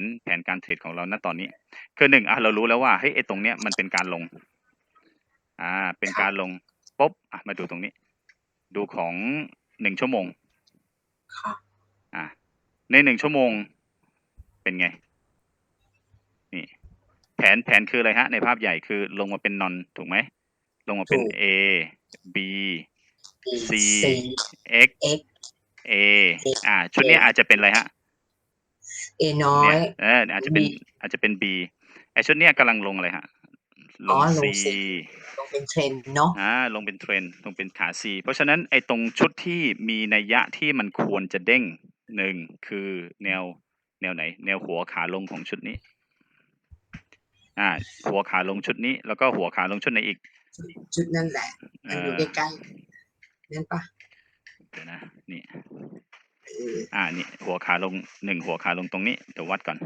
นแผนการเทรดของเราณตอนนี้ คือหนึ่งอะเรารู้แล้วว่าเฮ้ยไอ้ตรงเนี้ยมันเป็นการลง อ่า เป็นการลงปุ๊บอะมาดูตรงนี้ ดูของหนึ่งชั่วโมงค่ะอะในหนึ่งชั่วโมงเป็นไง นี่ แผนแผนคืออะไรฮะ ในภาพใหญ่คือลงมาเป็นนอนถูกไหม ลงมาเป็นถูก A B C C X X A อ่า ชุดเนี้ยอาจจะเป็นอะไรฮะ A น้อยเนี่ยเอออาจจะเป็น B อาจจะเป็น B ไอชุดเนี้ยกำลังลงอะไรฮะ ลอ๋งอล C ง C ลงเป็นเทรนด์เนาะอ่าลงเป็นเทรนด์ลงเป็นขา C เพราะฉะนั้นไอตรงชุดที่มีนัยยะที่มันควรจะเด้งหนึ่งคือแนวแนวไหน แนวหัวขาลงของชุดนี้ อ่า หัวขาลงชุดนี้ แล้วก็หัวขาลงชุดไหนอีกจุดนั่นแหละเอมันออยู่ใกล้ๆนั่นปะเดี๋ยวนะนี่เอออ่านี่หัวขาลงหนึ่งหัวขาลงตรงนี้เดี๋ยววัดก่อน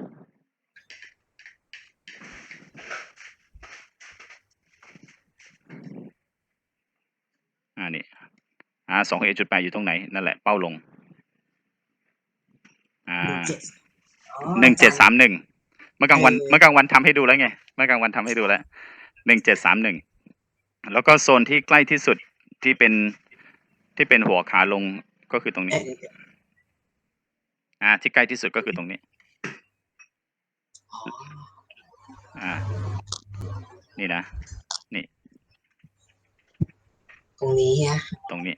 อ่านี่อ่าสองเอจุดแปดอยู่ตรงไหน นั่นแหละเป้าลง อ่าหนึ่งเจ็ดอ๋อหนึ่งเจ็ดอาจารย์สามหนึ่งเมื่อกลางวันเออเมื่อกลางวันทำให้ดูแล้วไงเมื่อกลางวันทำให้ดูแล้วหนึ่งเจ็ดสามหนึ่งแล้วก็โซนที่ใกล้ที่สุดที่เป็นที่เป็นหัวขาลงก็คือตรงเอนี้ ออ่า ที่ใกล้ที่สุดก็คือตรงนี้อ๋ออ่า นี่นะตรงนี้ฮะตรงนี้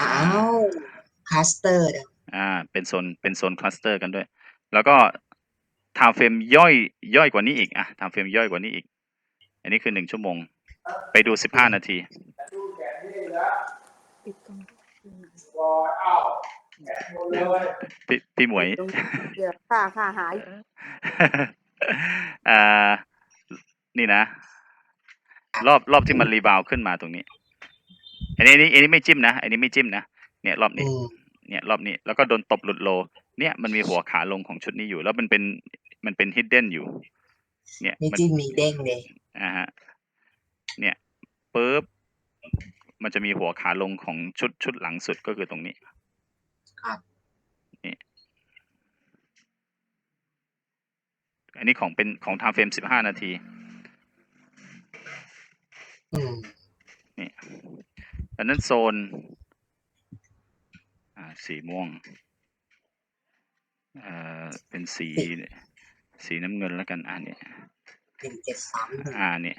อ้าวคลัสเตอร์อ่า เป็นโซน เป็นโซนคลัสเตอร์กันด้วย แล้วก็ไทม์เฟรมย่อยย่อยกว่านี้อีก อะไทม์เฟรมย่อยกว่านี้อีก อันนี้คือหนึ่งชั่วโมง ไปดูสิบห้านาทีปิดกล้อง พี่พี่หมวยตรงเดี๋ยวค่ะค่ะหายอ่า นี่นะ รอบรอบที่มันรีบาวด์ขึ้นมาตรงนี้ อันนี้อันนี้อันนี้ไม่จิ้มนะอันนี้ไม่จิ้มนะเนี่ยรอบนี้อืมเนี่ยรอบนี้แล้วก็โดนตบหลุดโล เนี่ยมันมีหัวขาลงของชุดนี้อยู่ แล้วมันเป็นมันเป็นฮิดเด้นอยู่ เนี่ยนี่มันจิ้มมีเด้งเลยอ่าฮะเนี่ยปุ๊บมันจะมีหัวขาลงของชุดชุดหลังสุดก็คือตรงนี้ ครับนี่อันนี้ของเป็นของไทม์เฟรมสิบห้านาทีอืมนี่อันนั้นโซน อ่า สีม่วงเอ่อเป็นสี สีน้ำเงินแล้วกันอ่านี่หนึ่งเจ็ดสามหนึ่งอ่านี่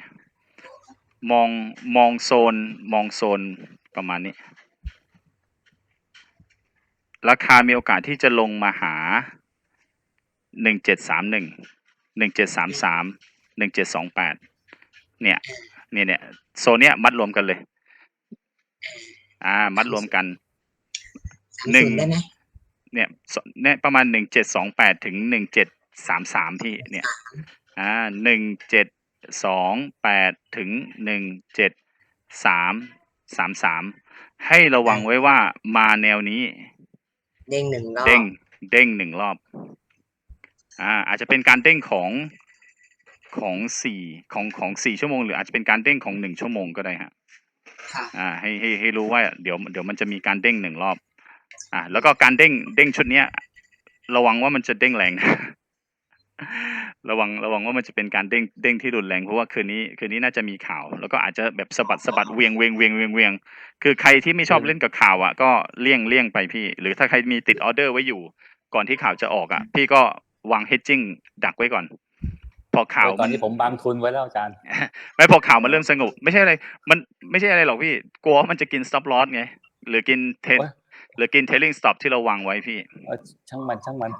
มองมองโซน มองโซนประมาณนี้ ราคามีโอกาสที่จะลงมาหาหนึ่งเจ็ดสามหนึ่งหนึ่งเจ็ดสามสามหนึ่งเจ็ดสองแปดเนี่ยเนี่ยเนี่ยโซนเนี้ยมัดรวมกันเลย อ่า มัดรวมกันสามหนึ่งศูนย์ได้ไหมเนี่ยสเนี่ยประมาณหนึ่งเจ็ดสองแปดถึงหนึ่งเจ็ดสามสามพี่เนี่ย อ่าหนึ่งเจ็ดสองแปดถึงหนึ่งเจ็ดสามสามสามให้ระวังไว้ว่ามาแนวนี้ เด้งหนึ่งรอบเด้งเด้งหนึ่งรอบ อ่า อาจจะเป็นการเด้งของของสี่ของของสี่ชั่วโมง หรืออาจจะเป็นการเด้งของหนึ่งชั่วโมงก็ได้ฮะค่ะอ่าให้ให้ให้รู้ว่าเดี๋ยวเดี๋ยวมันจะมีการเด้งหนึ่งรอบ อ่าแล้วก็การเด้งเด้งชุดเนี้ย ระวังว่ามันจะเด้งแรงนะ ระวังระวังว่ามันจะเป็นการเด้งเด้งที่รุนแรงเพราะว่าคืนนี้คืนนี้น่าจะมีข่าว แล้วก็อาจจะแบบสะบัดสะบัดเวียงเวียงเวียงเวียงเวียงคือใครที่ไม่ชอบเล่นกับข่าวอะก็เลี่ยงเลี่ยงไปพี่ หรือถ้าใครมีติดออเดอร์ไว้อยู่ ก่อนที่ข่าวจะออกอะ พี่ก็วางเฮดจิ้งดักไว้ก่อน พอข่าวตอนนี้ผมบางทุนไว้แล้วอาจารย์ไม่พอข่าวมันเริ่มสงบ ไม่ใช่อะไร มันไม่ใช่อะไรหรอกพี่กลัวว่ามันจะกิน stop loss ไงหรือกินเทโอ๊ย หรือกิน trailing stop ที่เราวางไว้พี่เออช่างมันช่างมัน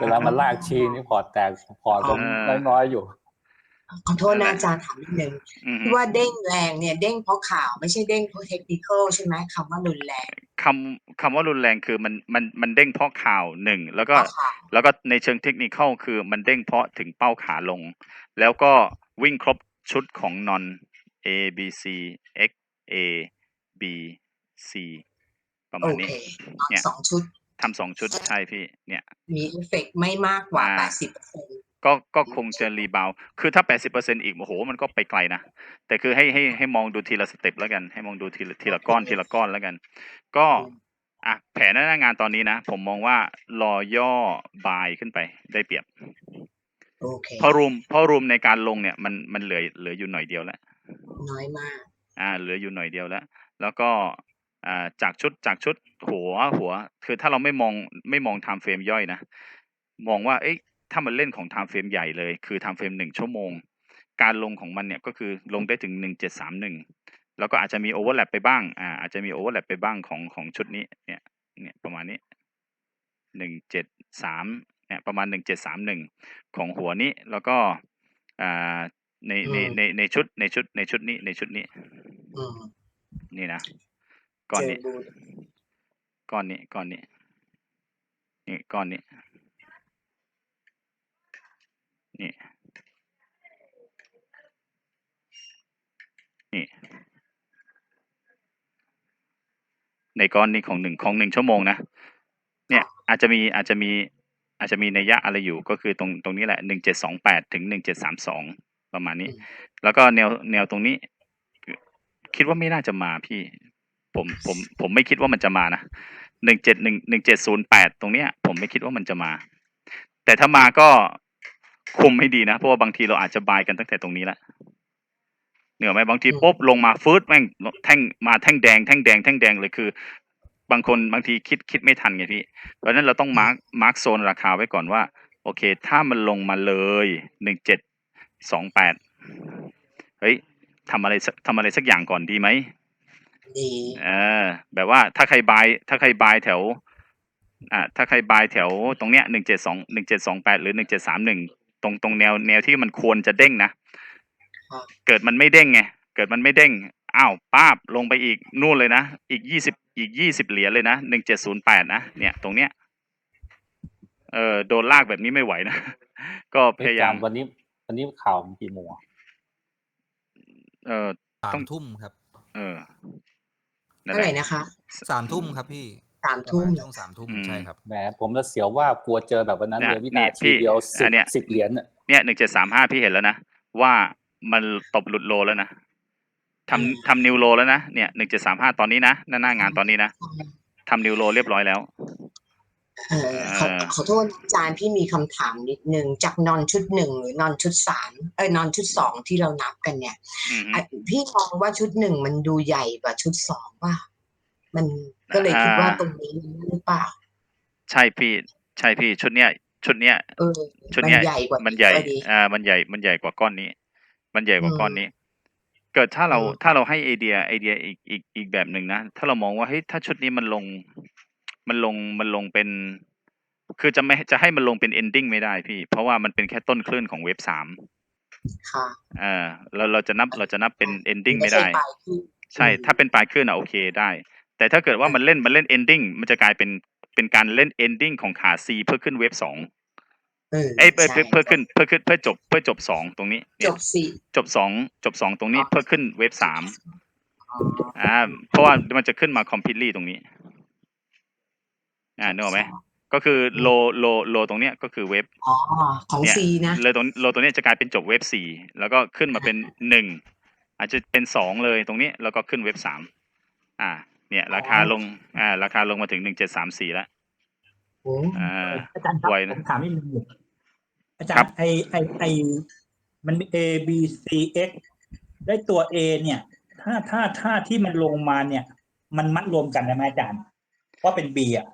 เวลามันลากชีนี่พอร์ตแตกพอร์ตผมเออน้อยๆอยู่ ขอโทษนะอาจารย์ถามนิดนึงอือฮึที่ว่าเด้งแรงเนี่ยเด้งเพราะข่าวไม่ใช่เด้งเพราะเทคนิคอลใช่ไหมคำว่ารุนแรงคำคำว่ารุนแรงคือมันมันมันเด้งเพราะข่าวหนึ่งแล้วเพก็ราะข่าวแล้วก็ในเชิงเทคนิคอลคือมันเด้งเพราะถึงเป้าขาลง แล้วก็วิ่งครบชุดของนอน A B C X A B C ประโอมาณเคนี้ตอนเนี่ยสองชุดทำสองชุดใช่พี่ เนี่ย มีเอฟเฟกต์ไม่มากกว่าอ่าแปดสิบเปอร์เซ็นต์ก็ก็คงจะรีบาวด์คือถ้า 80%อีก โอ้โห มันก็ไปไกลนะ แต่คือให้ให้ให้มองดูทีละสเต็ปแล้วกัน ให้มองดูทีละทีละก้อนทีละก้อนแล้วกัน ก็อะแผนหน้างานตอนนี้นะ ผมมองว่ารอย่อบายขึ้นไปได้เปรียบโอเคเพราะรูมเพราะรูมในการลงเนี่ย มันมันเหลือเหลืออยู่หน่อยเดียวแล้ว น้อยมาก อ่า เหลืออยู่หน่อยเดียวแล้ว แล้วก็ อ่าจากชุดจากชุดหัวหัว คือถ้าเราไม่มองไม่มองไทม์เฟรมย่อยนะ มองว่าเอ๊ะถ้ามันเล่นของไทม์เฟรมใหญ่เลย คือไทม์เฟรมหนึ่งชั่วโมง การลงของมันเนี่ยก็คือลงได้ถึงหนึ่งเจ็ดสามหนึ่งแล้วก็อาจจะมีโอเวอร์แลปไปบ้างอ่าอาจจะมีโอเวอร์แลปไปบ้างของของชุดนี้เนี่ยเนี่ยประมาณนี้หนึ่งเจ็ดสามเนี่ยประมาณหนึ่งเจ็ดสามหนึ่งของหัวนี้แล้วก็อ่าในในอืมในในชุดในชุดในชุดนี้ในชุดนี้อืมนี่นะ ก้อนเจอนี้บูก้อนนี้ก้อนนี้ นี่ก้อนนี้ นี่ นี่ ในก้อนนี้ของหนึ่งของหนึ่งชั่วโมงนะ เนี่ยอาจจะมีอาจจะมีอาจจะมีนัยยะอะไรอยู่ก็คือตรงตรงนี้แหละหนึ่งเจ็ดสองแปดถึงหนึ่งเจ็ดสามสองประมาณนี้ แล้วก็แนวแนวตรงนี้ คิดว่าไม่น่าจะมาพี่ ผมผมผมไม่คิดว่ามันจะมานะหนึ่งเจ็ดหนึ่งหนึ่งเจ็ดศูนย์แปดตรงเนี้ย ผมไม่คิดว่ามันจะมา แต่ถ้ามาก็คุมให้ดีนะ เพราะว่าบางทีเราอาจจะบายกันตั้งแต่ตรงนี้แล้วเหนืออกไหมบางทีปุ๊บลงมาฟืดแม่งแท่งมาแท่งแดงแท่งแดงแท่งแดงเลยคือบางคนบางทีคิดคิดไม่ทันไงพี่ เพราะฉะนั้นเราต้องมาร์กมาร์กโซนราคาไว้ก่อนว่า โอเค ถ้ามันลงมาเลยหนึ่งเจ็ดสองแปดเฮ้ยทำอะไรสักทำอะไรสักอย่างก่อนดีไหม ดีเออ แบบว่าถ้าใครบาย ถ้าใครบายแถว อ่า ถ้าใครบายแถวตรงเนี้ยหนึ่งเจ็ดสองหนึ่งเจ็ดสองแปดหรือหนึ่งเจ็ดสามหนึ่งตรงตรงแนวแนวที่มันควรจะเด้งนะ ครับเกิดมันไม่เด้งไง เกิดมันไม่เด้ง อ้าวป้าบลงไปอีกนู่นเลยนะ อีกยี่สิบอีกยี่สิบเหรียญเลยนะหนึ่งเจ็ดศูนย์แปดนะ เนี่ย ตรงเนี้ย เออโดนลากแบบนี้ไม่ไหวนะ ก็พเฮ้ยยายาจามมวันนี้ วันนี้ข่าวมันกี่โมงอะเออ สาต้มองทุ่มครับ เออ นั่นเท่าแหไหร่ละ นะคะสามทุ่มครับพี่สามทุ่มช่วงสามทุ่มอืม ใช่ครับแหมผมจะเสียวว่ากลัวเจอแบบวันนั้นเนี่ยเลยวินานี่ทีเดียวพี่สิอับนเนี้ย สิบเหรียญน่ะเนี่ยหนึ่งเจ็ดสามห้าพี่เห็นแล้วนะ ว่ามันตบหลุดโลแล้วนะทำทำนิวโลแล้วนะเนี่ยหนึ่งเจ็ดสามห้าตอนนี้นะหน้าหน้างานตอนนี้นะทำนิวโลเรียบร้อยแล้ว เออขอเออขอโทษอาจารย์พี่มีคำถามนิดนึงจากนอนชุดหนึ่งหรือนอนชุดสามเอ้ยนอนชุดสองที่เรานับกันเนี่ยอืมฮึอะพี่มองว่าชุดหนึ่งมันดูใหญ่กว่าชุดสองป่ะมันก็เลยคิดว่าตรงนี้หรือเปล่า ใช่พี่ ใช่พี่ชุดเนี้ย ชุดเนี้ยเออชุดมันเนี้ยใหญ่กว่ามันใหญ่พอดีอ่ามันใหญ่มันใหญ่กว่าก้อนนี้ มันใหญ่กว่าอืมก้อนนี้ เกิดถ้าเราอืมถ้าเราให้ไอเดียไอเดียอีกอีกอีกแบบหนึ่งนะถ้าเรามองว่าเฮ้ยถ้าชุดนี้มันลง มันลงมันลงเป็น คือจะไม่จะให้มันลงเป็น ending ไม่ได้พี่ เพราะว่ามันเป็นแค่ต้นคลื่นของเว็บสามค่ะเออเราเราจะนับเราจะนับเป็น ending ไม่ใช่ได้ปลายขึ้นใช่อืมถ้าเป็นปลายคลื่นอะโอเคได้ แต่ถ้าเกิดว่ามันเล่นมันเล่น ending มันจะกลายเป็นเป็นการเล่น ending ของขา C เพื่อขึ้นเว็บสองเออเอ้ยเพื่อใช่เพื่อเพื่อขึ้นเพื่อขึ้นเพื่อจบเพื่อจบสองตรงนี้จเนี่ยบสี่จบสองจบสองตรงนี้อ๋อเพื่อขึ้นเว็บสามอ๋ออ่าเพราะว่ามันจะขึ้นมา completely ตรงนี้ อ่านึกออกไหมก็คือโลโลโลตรงเนี้ยก็คือเว็บอ๋อของเนี่ย ซีนะ เลยตรงโลตรงเนี้ยจะกลายเป็นจบเว็บสี่แล้วก็ขึ้นมาเป็นหนึ่งอาจจะเป็นสองเลยตรงนี้แล้วก็ขึ้นเว็บสามอ่า เนี่ย ราคาลงอ่าราคาลงมาถึงหนึ่งเจ็ดสามสี่แล้ว โอ้อ่า อาจารย์ครับไวนะผมถามนิดนึงอาจารครับ ย์ไอไอไอมันมี A B C X ได้ตัว A เนี่ย ถ้าถ้าถ้าที่มันลงมาเนี่ย มันมัดรวมกันได้ไหมอาจารย์ว่าเป็น B อะ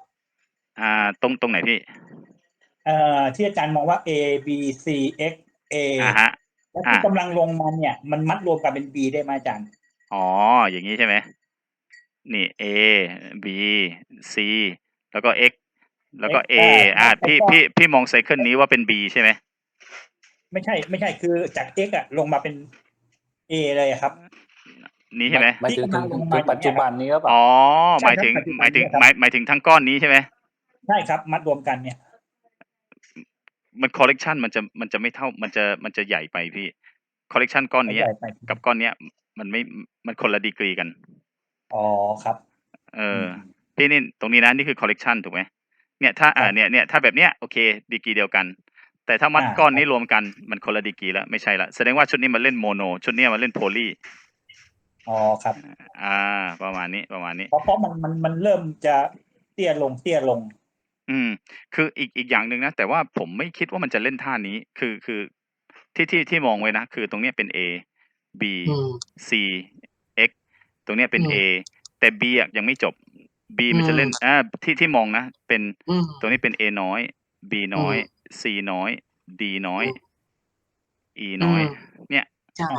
อ่าตรงตรงไหนพี่ เอ่อที่อาจารย์มองว่า A B C X A อ่าฮะ แล้วที่อ่ากำลังลงมาเนี่ย มันมัดรวมกันเป็น B ได้ไหมอาจารย์ อ๋อ อย่างนี้ใช่ไหม นี่ A B C แล้วก็ X แล้วก็ A อ่าพี่พี่พี่มองไซเคิลนี้ว่าเป็น B ใช่ไหมไม่ใช่ ไม่ใช่คือจาก X อะลงมาเป็น A เลยอะครับ นี้ใช่ไหมหมายถึงที่ถึงกำลังลงถึมางปัจจุบันนี้ก็แบบอ๋อใช่หมายถึงครับปัจจุบันหมายถึงเนี่ยครับหมายหมายถึงทั้งก้อนนี้ใช่ไหม ใช่ครับ มัดรวมกันเนี่ย มันคอลเลกชันมันจะมันจะไม่เท่า มันจะมันจะใหญ่ไปพี่คอลเลกชันก้อนนี้ใหญ่ไป กับก้อนเนี้ย มันไม่มันคนละดีกรีกัน อ๋อครับ เออพี่นี่ตรงนี้นะนี่คือคอลเลกชันถูกไหมเนี่ยถ้าอ่าครับ เนี่ยเนี่ยถ้าแบบเนี้ยโอเคดีกรีเดียวกัน แต่ถ้ามัดอ่าก้อนนี้รวมกันมันคนละดีกรีแล้วไม่ใช่ละแสดงว่าชุดนี้มันเล่นโมโน ชุดเนี้ยมันเล่นโพลีอ๋อครับ อ่า ประมาณนี้ประมาณนี้ เพราะเพราะมันมันมันเริ่มจะเตี้ยลงเตี้ยลง อืม คืออีก อีกอย่างหนึ่งนะ แต่ว่าผมไม่คิดว่ามันจะเล่นท่านี้ คือ คือ ที่ ที่ ที่มองไว้นะ คือตรงเนี้ยเป็น A B อืม C X ตรงเนี้ยเป็นอืม A แต่ B อะยังไม่จบ B มันจะอืมเล่นอ่าที่ ที่มองนะ เป็น อืม ตรงนี้เป็น A น้อย B น้อยอืม C น้อย D น้อยอื E น้อยอืมเนี่ย ใช่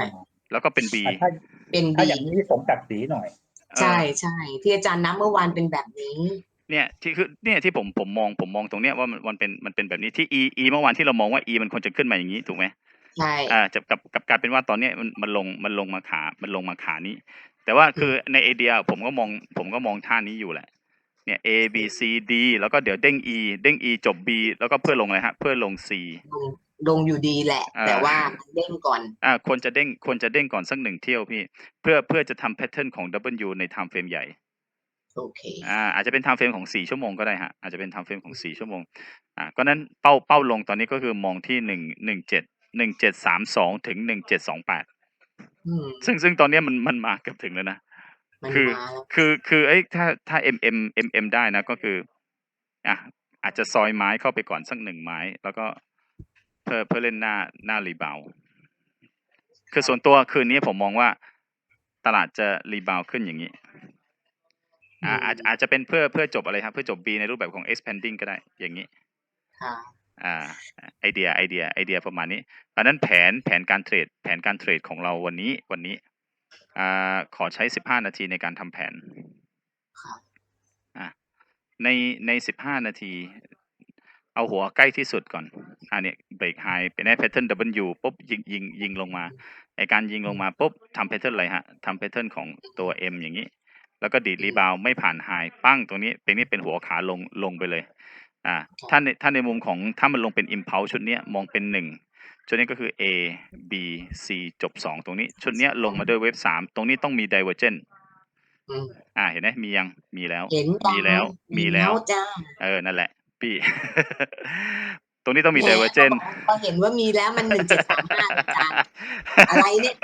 แล้วก็เป็น B อะถ้า เป็น ถ้าบีอย่างนี้สมศักดิ์ศรีหน่อย เออใช่ใช่ที่อาจารย์นับเมื่อวานเป็นแบบนี้ เนี่ยที่คือเนี่ยที่ผมผมมองผมมองตรงเนี้ยว่ามันมันเป็นมันเป็นแบบนี้ที่ E E เมื่อวานที่เรามองว่า E มันควรจะขึ้นมาอย่างนี้ถูกไหมใช่อ่าจะกับกับกลารเป็นว่าตอนเนี้ยมันมันลงมันลงมาขา มันลงมาขานี้ แต่ว่าคือในไอเดียผมก็มองผมก็มองท่านี้อยู่แหละ เนี่ย A B C D แล้วก็เดี๋ยวเด้ง E เด้ง E จบ B แล้วก็เพื่อลงอะไรฮะ เพื่อลง C ลงลงอยู่ดีแหละอ่าแต่ว่ามันเด้งก่อนอ่าควรจะเด้งควรจะเด้งก่อนสักหนึ่งเที่ยวพี่ เพื่อเพื่อจะทำแพทเทิร์นของ W ใน time frame ใหญ่ โอเคอ่าอาจจะเป็น time frame ของสี่ชั่วโมงก็ได้ฮะอาจจะเป็น time frame ของสี่ชั่วโมงอ่าก็นั้นเป้าเป้าลงตอนนี้ก็คือมองที่หนึ่งหนึ่งเจ็ดหนึ่งเจ็ดสามสองถึงหนึ่งเจ็ดสองแปดอืมซึ่งซึ่งตอนเนี้ยมันมันมาเกือบถึงแล้วนะมันคือมาแล้วคือคือไอ้ยถ้าถ้า M M M M ได้นะก็คืออะอาจจะซอยไม้เข้าไปก่อนสักหนึ่งไม้ แล้วก็เพื่อเพื่อเล่นหน้าหน้ารีบาวคือส่วนตัวคืนนี้ผมมองว่าตลาดจะรีบาวขึ้นอย่างนี้ อ่าอาจอาจจะเป็นเพื่อเพื่อจบอะไรครับเพื่อจบ B ในรูปแบบของ expanding ก็ได้อย่างนี้ค่ะอ่าไอเดียไอเดียไอเดียประมาณนี้เพราะฉะนั้นแผนแผนการเทรด แผนการเทรดของเราวันนี้วันนี้อ่าขอใช้สิบห้านาทีในการทำแผนครับอะในในสิบห้านาที เอาหัวใกล้ที่สุดก่อนอ่าเนี่ยเบรกไฮเป็นแพทเทิร์น W ปุ๊บยิงยิงยิงลงมาไอการยิงลงมาปุ๊บทำแพทเทิร์นอะไรฮะทำแพทเทิร์นของตัว M อย่างนี้ แล้วก็ดีดรีบาวไม่ผ่านไฮปั้งตรงนี้เป็นนี่เป็นหัวขาลงลงไปเลยอ่าถ้าในถ้าในมุมของถ้ามันลงเป็น impulse ชุดเนี้ยมองเป็นหนึ่งชุดนี้ก็คือ A B C จบสองตรงนี้ ชุดเนี้ยลงมาด้วยเว็บสามตรงนี้ต้องมี divergent อืมอ่าเห็นไหมมียังมีแล้วเห็นจังมีแล้วมีแล้วจ้าเออนั่นแหละพี่ ตรงนี้ต้องมี divergent พอเห็นว่ามีแล้วมันหนึ่งเจ็ดสามห้าอาจารย์อะไรเนี่ย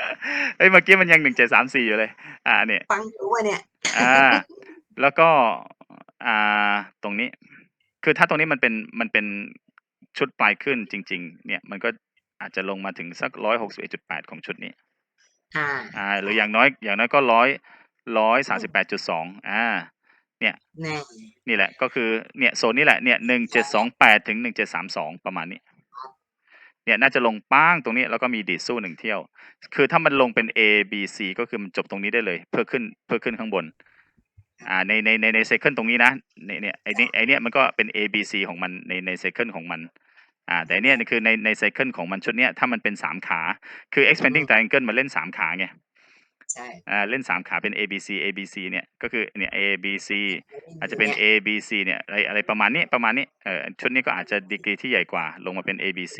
เอ้ยเมื่อกี้มันยังหนึ่งเจ็ดสามสี่อยู่เลย อ่าเนี่ยฟังอยู่ว่าเนี่ยอ่าแล้วก็อ่าตรงนี้ คือถ้าตรงนี้มันเป็นมันเป็นชุดปลายขึ้นจริง ๆ เนี่ยมันก็อาจจะลงมาถึงสักร้อยหกสิบเอ็ดจุดแปดของชุดนี้ อ่าอ่า หรืออย่างน้อยอย่างน้อยก็ร้อยร้อยสามสิบแปดจุดสองอ่า แน่นี่แหละก็คือเนี่ยโซนนี้แหละเนี่ยหนึ่งเจ็ดสองแปดถึงหนึ่งเจ็ดสามสองประมาณนี้เนี่ยน่าจะลงป้างตรงนี้แล้วก็มีดีดสู้หนึ่งเที่ยว คือถ้ามันลงเป็น A B C ก็คือมันจบตรงนี้ได้เลย เพื่อขึ้นเพื่อขึ้นข้างบนอ่าในในในในไซเคิลตรงนี้นะเนี่ยเนี่ยไอนี่ไอเนี่ยมันก็เป็น A B C ของมันในในไซเคิลของมันอ่าแต่เนี่ยคือในในไซเคิลของมันชุดเนี้ยถ้ามันเป็นสามขาคือ expanding triangle มันเล่นสามขาไง ใช่อ่าเล่นสามขาเป็น A B C A B C เนี่ยก็คือเนี่ย A B C อาจจะเป็น A B C เนี่ยอะไรอะไรประมาณนี้ประมาณนี้เออชุดนี้ก็อาจจะดีกรีที่ใหญ่กว่า ลงมาเป็น A B C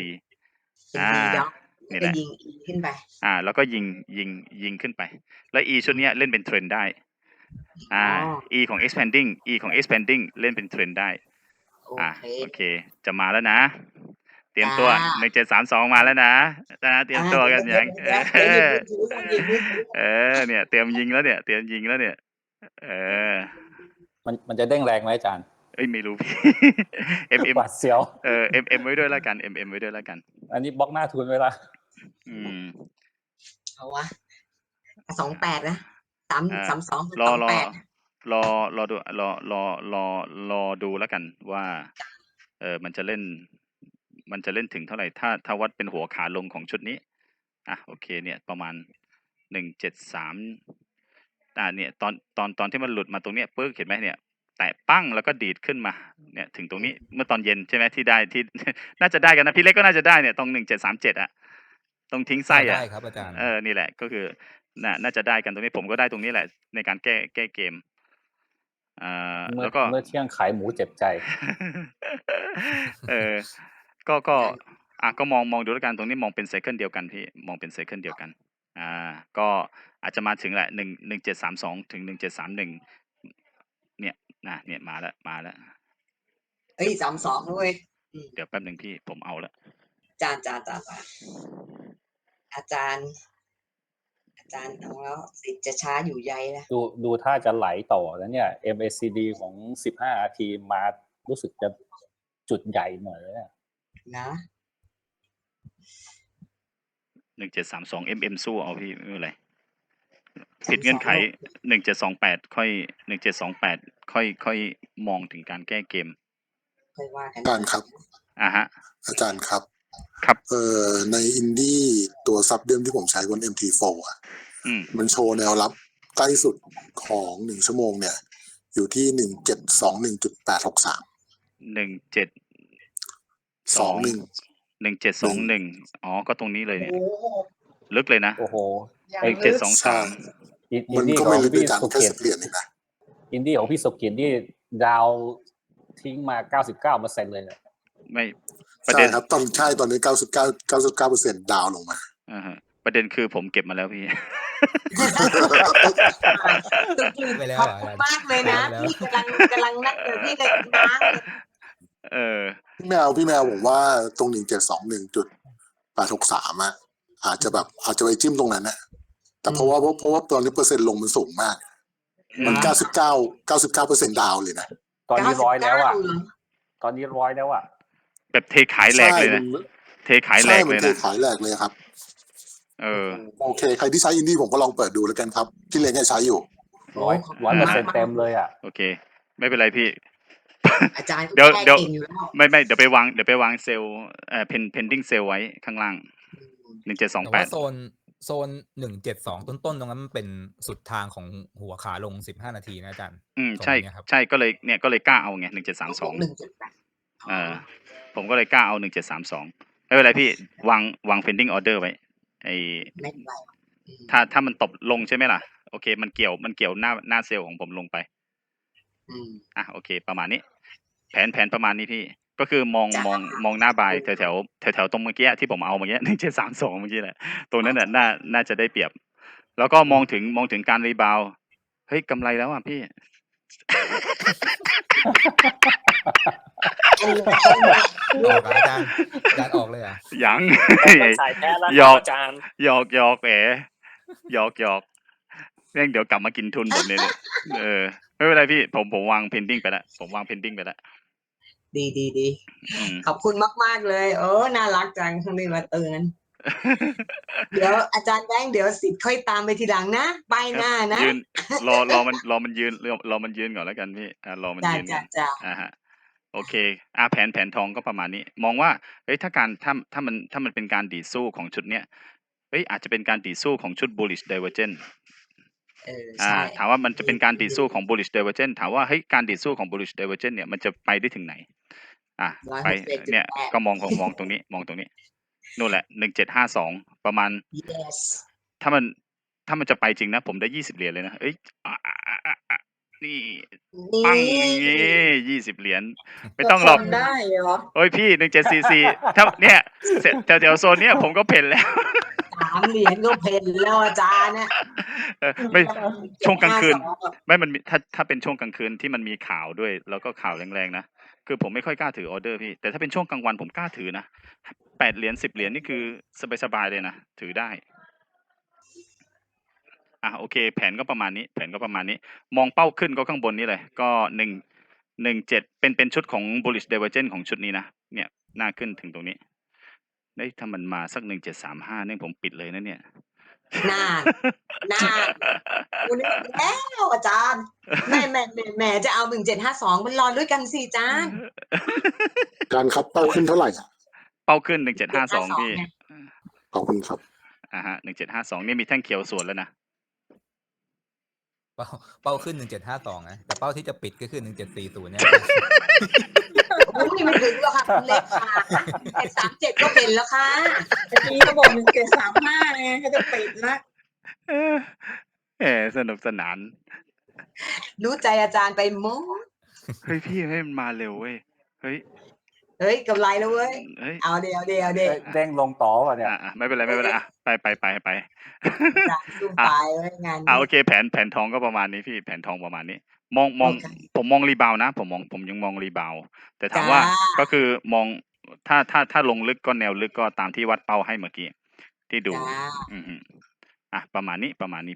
เป็นดีด็อกนี่แล้วแหละก็ยิงอีขึ้นไป อ่า แล้วก็ยิงยิงยิงขึ้นไป แล้ว E ชุดเนี้ยเล่นเป็นเทรนได้อ่าอ๋อ E ของ expanding E ของ expanding เล่นเป็นเทรนได้โออ่าเคโอเค จะมาแล้วนะเต รียมตัวอ่าหนึ่งเจ็ดสามสองมาแล้วนะนะเตรียมตัวกันอย่างเดี๋ยวเดี๋ยวเดี๋ยวเดี๋ยวหยิบมือถือเออเนี่ยเตรียมยิงแล้วเนี่ย เตรียมยิงแล้วเนี่ย เออ มันมันจะเด้งแรงไหมอาจารย์เอ้ยไม่รู้พี่ M M หวาดเสียวเออ M M ไว้ด้วยแล้วกัน M M ไว้ด้วยแล้วกัน อันนี้บล็อกหน้าทุนไว้ละอืมเอาวะสองแปดนะสามอ่าสามสองรอสองรอแปดรอรอดูรอรอรอรอดูแล้วกันว่า เออมันจะเล่น มันจะเล่นถึงเท่าไหร่ถ้าถ้าวัดเป็นหัวขาลงของชุดนี้อะโอเคเนี่ยประมาณหนึ่งเจ็ดสามอ่าเนี่ยตอนตอนตอนที่มันหลุดมาตรงเนี้ยปึ๊กเห็นไหมเนี่ยแตะปั้งแล้วก็ดีดขึ้นมาเนี่ยถึงตรงนี้เมื่อตอนเย็นใช่ไหมที่ได้ที่ น่าจะได้กันนะพี่เล็กก็น่าจะได้เนี่ยตรงหนึ่งเจ็ดสามเจ็ดอะตรงทิ้งไส้อะได้ครับอาจารย์เออนี่แหละก็คือน่าน่าจะได้กันตรงนี้ผมก็ได้ตรงนี้แหละ ในการแก้แก้เกมอ่าเมื่อแล้วก็เมื่อเที่ยงขายหมูเจ็บใจ เออ ก็ ก็อะ ก็มอง มองดูแล้วกัน ตรงนี้มองเป็นไซเคิลเดียวกันพี่ มองเป็นไซเคิลเดียวกัน อ่า ก็อาจจะมาถึงแหละหนึ่งหนึ่งเจ็ดสามสองถึงหนึ่งเจ็ดสามหนึ่งเนี่ยนะเนี่ย มาแล้ว มาแล้วเอ้ยสามสองด้วยอืม เดี๋ยวแป๊บหนึ่งพี่ ผมเอาละจาน จาน จานจานอาจารย์ อาจารย์เอาแล้ว สิทธิ์จะช้าอยู่ใยแล้วดูดูถ้าจะไหลต่อแล้วเนี่ย MACD ของ 15นาทีมารู้สึกจะจุดใหญ่หน่อยเลยอะ นะหนึ่งเจ็ดสามสอง mm สู้เอาพี่ไม่เป็นไรผิดเงื่อนไขหนึ่งเจ็ดสองแปดค่อยหนึ่งเจ็ดสองแปดค่อยค่อยมองถึงการแก้เกมค่อยว่ากันอาจารย์ครับอะฮะ อาจารย์ครับ ครับ เอ่อในอินดี้ตัวซับเดิมที่ผมใช้บน MT4 อะอืมมันโชว์แนวรับใกล้สุดของหนึ่งชั่วโมงเนี่ย อยู่ที่หนึ่งเจ็ดสองหนึ่งจุดแปดหกสามหนึ่งเจ็ด สองหนึ่งหนึ่งเจ็ดสองหนึ่งอ๋อก็ตรงนี้เลยเนี่ย โอ้โหลึกเลยนะโอ้โหอย่างเอ้ยลึเจ็ดกสองใช่สามอินอิมันนดี้ก็ขอไม่งลึกด้พี่วยกันสุแค่กิสินบเหรียญเองนะอินดี้ของพี่สุกินที่ดาวทิ้งมา 99เปอร์เซ็นเลยเนี่ยไม่ประใช่เด็นครับตอนใช่ตอนนี้เก้าสิบเก้าเก้าสิบเก้าเปอร์เซ็นต์ดาวลงมา อ่าฮะประเด็นคือผมเก็บมาแล้วพี่สุกิไปแล้วขอบเหรอคุณมากเลยนะไปแล้วพี่กำลังกำลังนักเออพี่เลยน้างเลย เออ พี่แมวพี่แมวผมว่าตรงหนึ่งเจ็ดสองหนึ่งจุดแปดหกสามอะอาจจะแบบอาจจะไปจิ้มตรงนั้นนะแต่เพราะว่าเพราะเพราะว่าตอนนี้เปอร์เซ็นต์ลงมันสูงมาก มันเก้าสิบเก้าเก้าสิบเก้าเปอร์เซ็นต์ดาวเลยนะตอนนี้ร้อยแล้วอะ99เหรตอนนี้ร้อยแล้วอะ แบบเทขายแหลกเลยนะ เทขายแหลใช่กมัเลนยเทนะขายแหลกเลยครับ เออ โอเค ใครที่ใช้อินดี้ผมก็ลองเปิดดูแล้วกันครับ ที่เล้งให้ใช้อยู่ร้อยร้อยเปอร์เซ็นต์เต็มเลยอะ โอเค ไม่เป็นไรพี่ อาจารย์เดี๋ยวแก้เดี๋ยว เก่งอยู่แล้วไม่ไม่เดี๋ยวไปวางเดี๋ยวไปวางเซลล์เอ่อเพนเพนดิ้งเซลไว้ข้างล่างหนึ่งเจ็ดสองแต่แปว่าดโซนโซนหนึ่งเจ็ดสองต้นๆตรงนั้นมันเป็นสุดทางของหัวขาลงสิบห้านาทีนะอาจารย์ อืมตรงใช่เนี้ยครับ ใช่ก็เลยเนี่ยก็เลยกล้าเอาไงหนึ่งเจ็ดสามสองหนึ่งจุดแปดเออผมก็เลยกล้าเอาหนึ่งเจ็ดสามสองไม่เป็นไรพี่วางวางเพนดิ้งออเดอร์ไว้ไอไม่เป็นไรอืมถ้าถ้ามันตบลงใช่ไหมล่ะ โอเค มันเกี่ยวมันเกี่ยวหน้าหน้าเซลล์ของผมลงไป อืม อะโอเค ประมาณนี้ แผนแผนประมาณนี้พี่ ก็คือมองจ้ะ มองมองหน้าบายแถวแถวแถวแถวตรงเมื่อกี้ที่ผมเอาเมื่อกี้หนึ่งเจ็ดสามสองเมื่อกี้แหละตรงนั้นน่ะน่าน่าจะได้เปรียบ แล้วก็มองถึงมองถึงการรีบาวด์เฮ้ยกำไรแล้วอะพี่อันนี้ออกเหรออาจารย์อาจารย์ออกเลยเหรอะยังสายแพ้แล้วหยอกอาจารย์ หยอกหยอกแหมหยอกหยอก แม่งเดี๋ยวกลับมากินทุนผมเนี่ยเนี่ยเออไม่เป็นไรพี่ผมผมวางเพนดิ้งไปแล้วผมวางเพนดิ้งไปแล้วดีดีดีอืมขอบคุณมาก ๆ เลย เออน่ารักจังที่มาเตือน เดี๋ยวอาจารย์แบงค์เดี๋ยวสิทธิ์ค่อยตามไปทีหลังนะไปหน้านะยืนรอรอมันรอมันยืนรอรอมันยืนก่อนแล้วกันพี่อ่ารอมันจ้ายืนก่จ้าอน จ้า อ่าฮะโอเคอ่าแผนแผนทองก็ประมาณนี้ มองว่าเฮ้ยถ้าการถ้าถ้ามันถ้ามันเป็นการดีดสู้ของชุดเนี้ยเฮ้ยอาจจะเป็นการดีดสู้ของชุด bullish divergence เอออ่าใช่ ถามว่ามันจะเป็นการดีดสู้ของ bullish divergence ถามว่าเฮ้ยการดีดสู้ของ bullish divergence เนี่ยมันจะไปได้ถึงไหน อะไปเนี่ยก็มองมองมองตรงนี้มองตรงนี้นู่นแหละหนึ่งเจ็ดห้าสองประมาณ yes ถ้ามันถ้ามันจะไปจริงนะ ผมได้ยี่สิบเหรียญเลยนะเอ้ยอะอะอะอะอะนี่นี่ปังอย่างงี้ยี่สิบเหรียญไม่ต้องหรอก ทำได้เหรอเฮ้ยพี่หนึ่งเจ็ดสี่สี่ถ้าเนี่ยแถวแถวๆโซนเนี้ยผมก็เพ่นแล้ว สามเหรียญก็เพนแล้วอาจารย์นะเออไม่ช่วงกลางคืน752อะไม่มันมีถ้าถ้าเป็นช่วงกลางคืนที่มันมีข่าวด้วย แล้วก็ข่าวแรงๆนะคือผมไม่ค่อยกล้าถือออเดอร์พี่ แต่ถ้าเป็นช่วงกลางวันผมกล้าถือนะแปดเหรียญสิบเหรียญนี่คือสบายๆเลยนะถือได้อะโอเค แผนก็ประมาณนี้ แผนก็ประมาณนี้ มองเป้าขึ้นก็ข้างบนนี้เลย ก็หนึ่งหนึ่งเจ็ดเป็นเป็นชุดของ bullish divergence ของชุดนี้นะเนี่ยหน้าขึ้นถึงตรงนี้ ได้ย ถ้ามันมาสักหนึ่งเจ็ดสามห้าเนี่ยผมปิดเลยนะเนี่ยหน้าหน้าวันนี้แล้วอาจารย์แม่แม่แม่แม่จะเอาหนึ่งเจ็ดห้าสองมันรอด้วยกันสิอาจารย์อาจารย์ครับเป้าขึ้นเท่าไหร่อะเป้าขึ้นหนึ่งเจ็ดห้าสองพี่ ไง ขอบคุณครับ อ่าฮะหนึ่งเจ็ดห้าสองนี่มีแท่งเขียวส่วนแล้วนะ เป้าเป้าขึ้นหนึ่งเจ็ดห้าสองนะแต่เป้าที่จะปิดก็คือหนึ่งเจ็ดสี่ศูนย์เนี่ย โอ้ยไม่ถึงแล้วค่ะคุณเล็กค่ะเจ็ดสามเจ็ดก็เป็นแล้วค่ะนี่เขาบอกหนึ่งเจ็ดสามห้าไงเขาจะปิดละเออแหมสนุกสนาน รู้ใจอาจารย์ไปหมดเฮ้ยพี่ให้มันมาเร็วเว้ยเฮ้ยเฮ้ยกำไรแล้วเว้ยเฮ้ยเอาเดียวเดียวเดียวเอ้ยเด้งลงต่อว่ะเนี่ยอะอะไม่เป็นไรไม่เป็นไรอะไปไปไปไปอาจารย์สู้ตายไว้งานอ่านี้โอเค แผนแผนทองก็ประมาณนี้พี่แผนทองประมาณนี้ มองมองโอเค ผมมองรีบาวนะ ผมมอง ผมยังมองรีบาวแต่ถามว่าจ้าก็คือมอง ถ้า ถ้า ถ้าลงลึกก็แนวลึก ก็ตามที่วัดเป้าให้เมื่อกี้ ที่ดูจ้าอือฮึอะประมาณนี้ ประมาณนี้